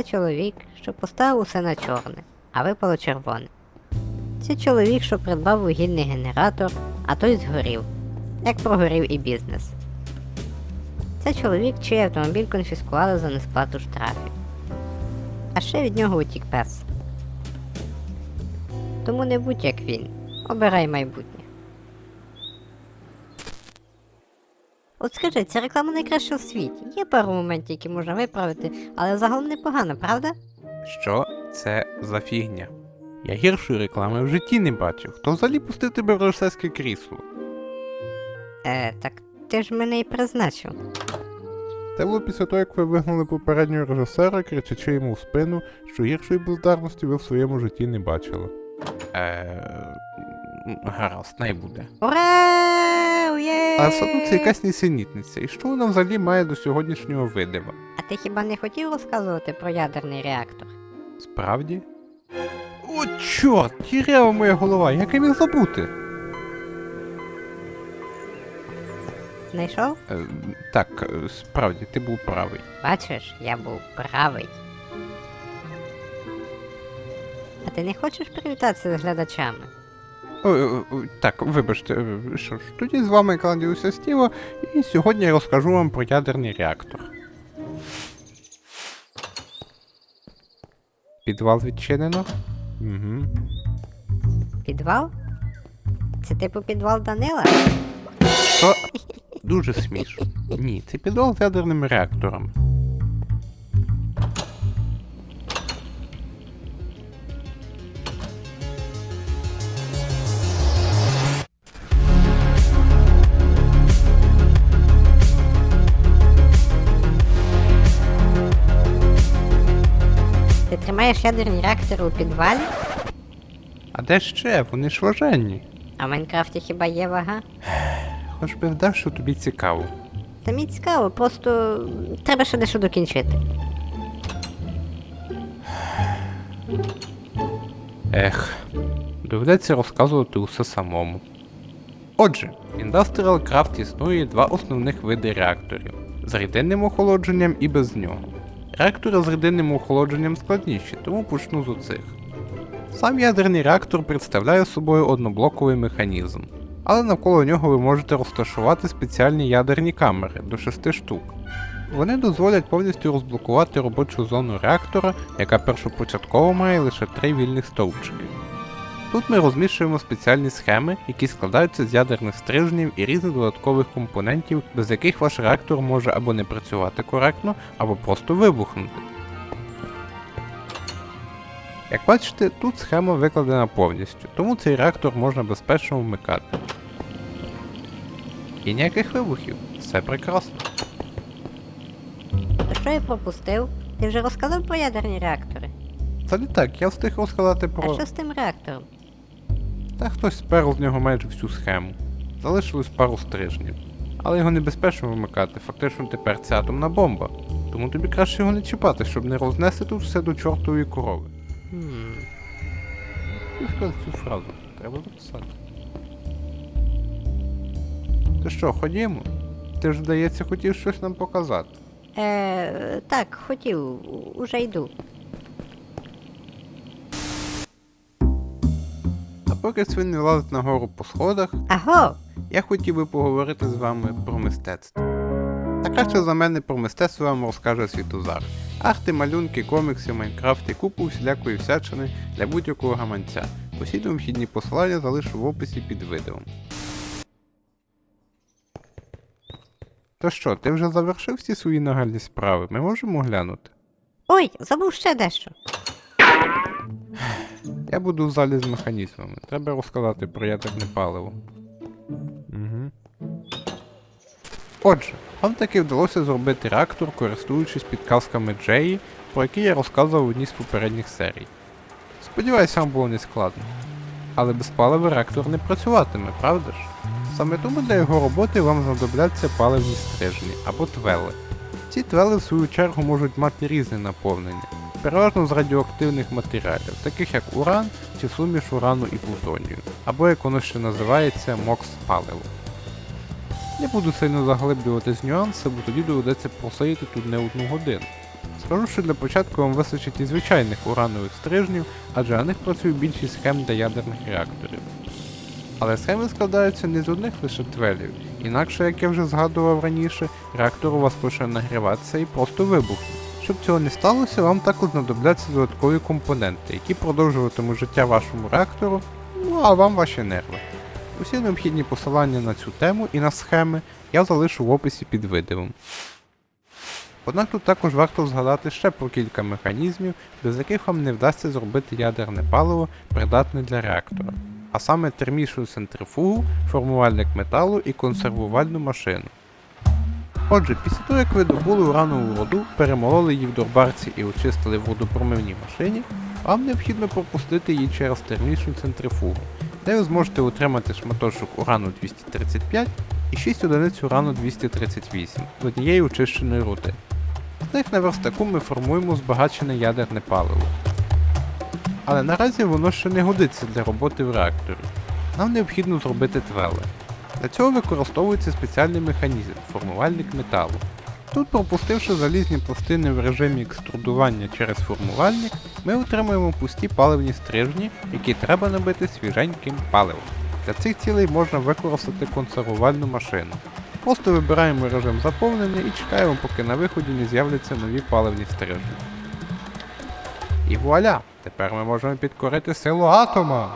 Це чоловік, що поставив усе на чорне, а випало червоне. Це чоловік, що придбав вугільний генератор, а той згорів, як прогорів і бізнес. Це чоловік, чий автомобіль конфіскували за несплату штрафів. А ще від нього утік пес. Тому не будь як він, обирай майбутнє. От скажи, ця реклама найкраща у світі. Є пару моментів, які можна виправити, але загалом непогано, правда? Що це за фігня? Я гіршої реклами в житті не бачив. Хто взагалі пустив тебе в режисерське крісло? Е, так ти ж мене і призначив. Це було після того, як ви вигнали попереднього режисера, кричачи йому в спину, що гіршої бездарності ви в своєму житті не бачили. Е. Гаразд, не буде. Ура! Ує! А все одно це якась нісенітниця. І що вона взагалі має до сьогоднішнього видива? А ти хіба не хотів розказувати про ядерний реактор? Справді? О, чорт! Тірява моя голова, як я міг забути? Знайшов? Е, так, е, справді, ти був правий. Бачиш, я був правий. А ти не хочеш привітатися з глядачами? Ой, ой, ой, так, вибачте, е, що ж, тоді з вами Кландіуся Стіво, і сьогодні я розкажу вам про ядерний реактор. Підвал відчинено. Угу. Підвал? Це типу підвал Данила? Що? Дуже смішно. Ні, це підвал з ядерним реактором. Ти ядерні реактори у підвалі? А де ще? Вони ж важенні. А в Майнкрафті хіба є вага? Хоч би вдав, що тобі цікаво. Та мені цікаво, просто треба ще дещо докінчити. Ех, доведеться розказувати усе самому. Отже, в Industrial Craft існує два основних види реакторів з рідинним охолодженням і без нього. Реактори з рідинним охолодженням складніші, тому почну з оцих. Сам ядерний реактор представляє собою одноблоковий механізм, але навколо нього ви можете розташувати спеціальні ядерні камери до 6 штук. Вони дозволять повністю розблокувати робочу зону реактора, яка першопочатково має лише три вільних стовпчики. Тут ми розміщуємо спеціальні схеми, які складаються з ядерних стрижнів і різних додаткових компонентів, без яких ваш реактор може або не працювати коректно, або просто вибухнути. Як бачите, тут схема викладена повністю, тому цей реактор можна безпечно вмикати. І ніяких вибухів, все прекрасно. То що я пропустив? Ти вже розказав про ядерні реактори? Взагалі так, я встиг розказати про. А що з тим реактором? Та хтось спер з нього майже всю схему. Залишилось пару стрижнів. Але його небезпечно вимикати, фактично тепер це атомна бомба. Тому тобі краще його не чіпати, щоб не рознести тут все до чортової корови. Хм. Ти сказав цю фразу, треба записати. То що, ходімо? Ти ж, здається, хотів щось нам показати. Е, так, хотів, уже йду. Поки свин не лазить нагору по сходах, Аго! я хотів би поговорити з вами про мистецтво. А краще за мене про мистецтво вам розкаже Світозар. Арти, малюнки, комікси, Майнкрафт і купу всілякої всячини для будь-якого гаманця. Усі необхідні посилання залишу в описі під відео. То що, ти вже завершив всі свої нагальні справи? Ми можемо глянути? Ой, забув ще дещо. Я буду в залі з механізмами. Треба розказати про ядерне паливо. Угу. Отже, вам таки вдалося зробити реактор, користуючись підказками Джеї, про які я розказував в одній з попередніх серій. Сподіваюся, вам було не складно. Але без палива реактор не працюватиме, правда ж? Саме тому для його роботи вам знадобляться паливні стрижні або твели. Ці твели, в свою чергу, можуть мати різне наповнення, переважно з радіоактивних матеріалів, таких як уран чи суміш урану і плутонію, або як воно ще називається мокс-паливо. Не буду сильно заглиблюватись в нюанси, бо тоді доведеться просидіти тут не одну годину. Скажу, що для початку вам вистачить і звичайних уранових стрижнів, адже на них працює більшість схем для ядерних реакторів. Але схеми складаються не з одних лише твелів, інакше, як я вже згадував раніше, реактор у вас почне нагріватися і просто вибухне. Щоб цього не сталося, вам також знадобляться додаткові компоненти, які продовжуватимуть життя вашому реактору, ну а вам ваші нерви. Усі необхідні посилання на цю тему і на схеми я залишу в описі під відео. Однак тут також варто згадати ще про кілька механізмів, без яких вам не вдасться зробити ядерне паливо придатне для реактора, а саме термічну центрифугу, формувальник металу і консервувальну машину. Отже, після того як ви добули уранову воду, перемололи її в дорбарці і очистили в водопромивній машині, вам необхідно пропустити її через термічну центрифугу, де ви зможете отримати шматочок урану 235 і 6 одиниць урану 238 з однієї очищеної руди. З них на верстаку ми формуємо збагачене ядерне паливо. Але наразі воно ще не годиться для роботи в реакторі. Нам необхідно зробити твели. Для цього використовується спеціальний механізм формувальник металу. Тут, пропустивши залізні пластини в режимі екструдування через формувальник, ми отримуємо пусті паливні стрижні, які треба набити свіженьким паливом. Для цих цілей можна використати консервувальну машину. Просто вибираємо режим заповнення і чекаємо, поки на виході не з'являться нові паливні стрижні. І вуаля! Тепер ми можемо підкорити силу атома.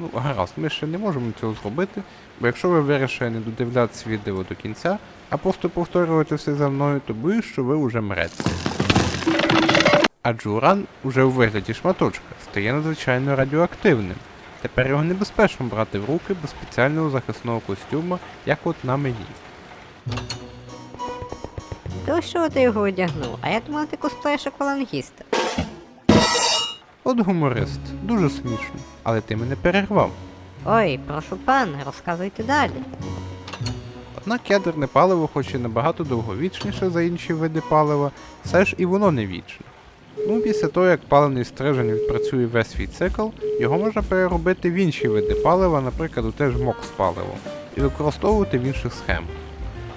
Ну, гаразд, ми ще не можемо цього зробити, бо якщо ви вирішили не додивлятися відео до кінця, а просто повторювати все за мною, то боюсь, що ви вже мрете. Адже уран уже у вигляді шматочка стає надзвичайно радіоактивним. Тепер його небезпечно брати в руки без спеціального захисного костюма, як от на мені. То що ти його одягнув? А я думала, ти косплеєш аквалангіста. От гуморист, дуже смішно, але ти мене перервав. Ой, прошу пане, розказуйте далі. Однак ядерне паливо, хоч і набагато довговічніше за інші види палива, все ж і воно не вічне. Ну, після того, як паливний стрижень відпрацює весь свій цикл, його можна переробити в інші види палива, наприклад, у те ж мокс паливо, і використовувати в інших схемах.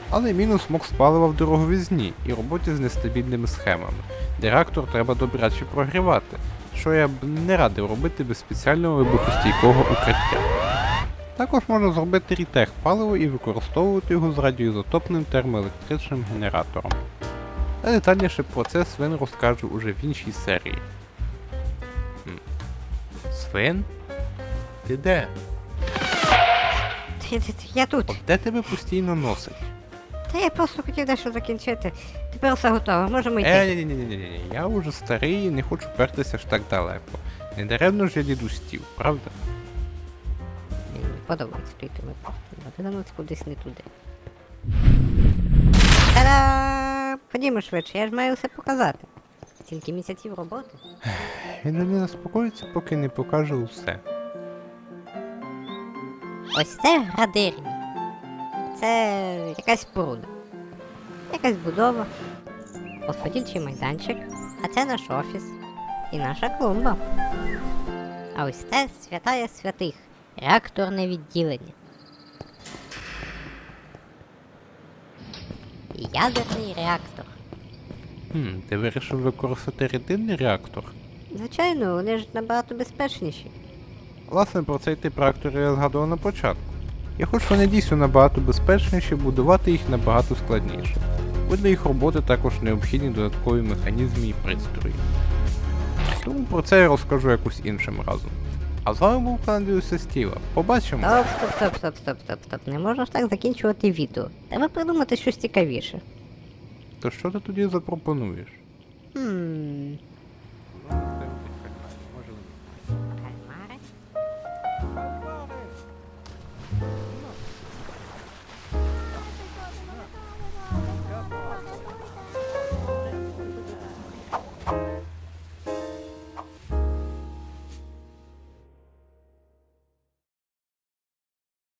Але мінус мокс палива в дороговізні і роботі з нестабільними схемами, де реактор треба добряче прогрівати, що я б не радив робити без спеціального вибухостійкого укриття. Також можна зробити рітех паливо і використовувати його з радіоізотопним термоелектричним генератором. Та детальніше про це Свин розкаже уже в іншій серії. Свин? Ти де? Я тут. От де тебе постійно носить? Та я просто хотів дещо закінчити. Тепер все готово, можемо йти. Е, ні, ні, ні, ні, ні, я уже старий і не хочу пертися аж так далеко. Не даремно ж я дідусь стів, правда? Мені не подобається той телепорт. Ти кудись не туди. Та-да! Ходімо швидше, я ж маю все показати. Стільки місяців роботи. Він не заспокоїться, поки не покаже усе. Ось це градирня. Це якась споруда. Якась будова. Розподільчий майданчик. А це наш офіс. І наша клумба. А ось це святая святих. Реакторне відділення. Ядерний реактор. Хм, ти вирішив використати рідинний реактор? Звичайно, вони ж набагато безпечніші. Власне, про цей тип реакторів я згадував на початку. І хоч вони дійсно набагато безпечніші, будувати їх набагато складніше. Бо для їх роботи також необхідні додаткові механізми і пристрої. Тому про це я розкажу якось іншим разом. А з вами був Кандіуса Стіва. Побачимо! Стоп, стоп, стоп, стоп, стоп, стоп, стоп. Не можна ж так закінчувати відео. Треба придумати щось цікавіше. То що ти тоді запропонуєш? Хм.